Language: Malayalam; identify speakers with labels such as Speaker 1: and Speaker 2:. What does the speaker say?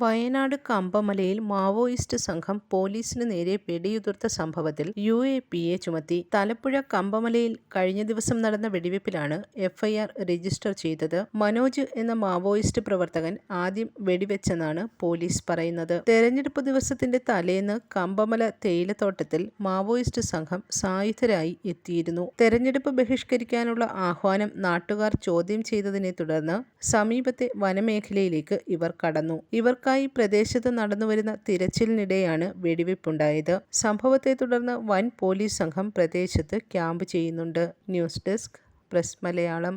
Speaker 1: വയനാട് കമ്പമലയിൽ മാവോയിസ്റ്റ് സംഘം പോലീസിന് നേരെ വെടിയുതിർത്ത സംഭവത്തിൽ യു എ പി എ ചുമത്തി. തലപ്പുഴ കമ്പമലയിൽ കഴിഞ്ഞ ദിവസം നടന്ന വെടിവെപ്പിലാണ് എഫ്ഐആർ രജിസ്റ്റർ ചെയ്തത്. മനോജ് എന്ന മാവോയിസ്റ്റ് പ്രവർത്തകൻ ആദ്യം വെടിവെച്ചെന്നാണ് പോലീസ് പറയുന്നത്. തെരഞ്ഞെടുപ്പ് ദിവസത്തിന്റെ തലേന്ന് കമ്പമല തേയിലത്തോട്ടത്തിൽ മാവോയിസ്റ്റ് സംഘം സായുധരായി എത്തിയിരുന്നു. തെരഞ്ഞെടുപ്പ് ബഹിഷ്കരിക്കാനുള്ള ആഹ്വാനം നാട്ടുകാർ ചോദ്യം ചെയ്തതിനെ തുടർന്ന് സമീപത്തെ വനമേഖലയിലേക്ക് ഇവർ കടന്നു. ഇവർക്കായി പ്രദേശത്ത് നടന്നുവരുന്ന തിരച്ചിലിനിടെയാണ് വെടിവെപ്പുണ്ടായത്. സംഭവത്തെ തുടർന്ന് വൻ പോലീസ് സംഘം പ്രദേശത്ത് ക്യാമ്പ് ചെയ്യുന്നുണ്ട്. News desk press Malayalam